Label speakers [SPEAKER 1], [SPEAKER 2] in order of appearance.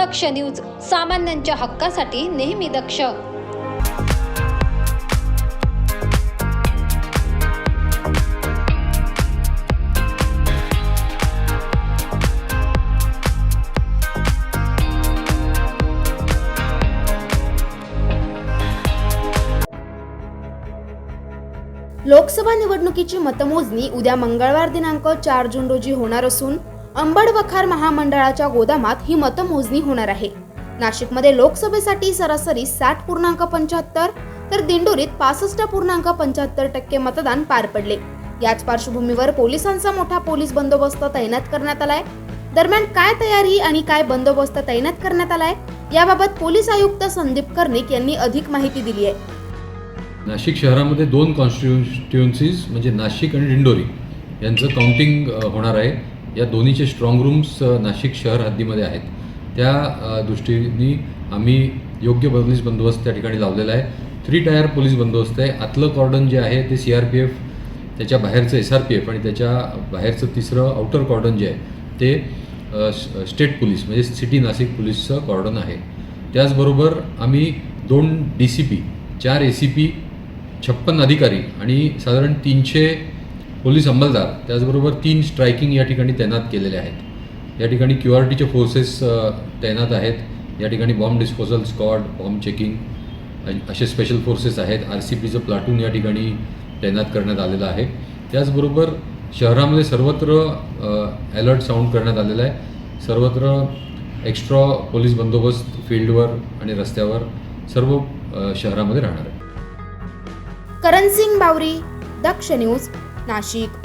[SPEAKER 1] दक्ष news सामान्यांच्या हक्कासाठी नेहमी दक्ष.
[SPEAKER 2] लोकसभा निवडणुकीची मतमोजणी उद्या मंगळवार दिनांक चार जून रोजी होणार असून वखार महामंडळाच्या गोदामात ही मतमोजणी होणार आहे. नाशिकमध्ये लोकसभेसाठी सरासरी साठ पूर्णांक पंच्याहत्तर तर दिंडोरीत पासष्ट पूर्णांक पंच्याहत्तर टक्के मतदान पार पडले. याच पार्श्वभूमीवर पोलिसांचा मोठा पोलीस बंदोबस्त तैनात करण्यात आलाय. दरम्यान काय तयारी आणि काय बंदोबस्त तैनात करण्यात आलाय याबाबत पोलीस आयुक्त संदीप कर्णिक यांनी अधिक माहिती दिली आहे.
[SPEAKER 3] नाशिक शहरामध्ये दोन कॉन्स्टिट्युएन्सीज म्हणजे नाशिक आणि दिंडोरी यांचं काउंटिंग होणार आहे. या दोन्हीचे स्ट्रॉंग रूम्स नाशिक शहर हद्दीमध्ये आहेत. त्या दृष्टीने आम्ही योग्य पोलीस बंदोबस्त त्या ठिकाणी लावलेला आहे. थ्री टायर पोलीस बंदोबस्त आहे. आतलं कॉर्डन जे आहे ते सी आर पी एफ त्याच्या बाहेरचं एस आर पी एफ आणि त्याच्या बाहेरचं तिसरं आउटर कॉर्डन जे आहे ते स्टेट पोलीस म्हणजे सिटी नाशिक पोलीसचं कॉर्डन आहे. त्याचबरोबर आम्ही दोन डी सी पी चार ए सी पी छप्पन अधिकारी आणि साधारण तीनशे पोलीस अंमलदार त्याचबरोबर तीन स्ट्रायकिंग या ठिकाणी तैनात केलेले आहेत. या ठिकाणी क्यू आर टीचे फोर्सेस तैनात आहेत. या ठिकाणी bomb disposal squad bomb checking असे स्पेशल फोर्सेस आहेत. आर सी पीचं प्लाटून या ठिकाणी तैनात करण्यात आलेलं आहे. त्याचबरोबर शहरामध्ये सर्वत्र अलर्ट साऊंड करण्यात आलेला आहे. सर्वत्र एक्स्ट्रा पोलीस बंदोबस्त फील्डवर आणि रस्त्यावर सर्व शहरामध्ये राहणार आहे.
[SPEAKER 2] करण सिंग बावरी दक्ष न्यूज नाशिक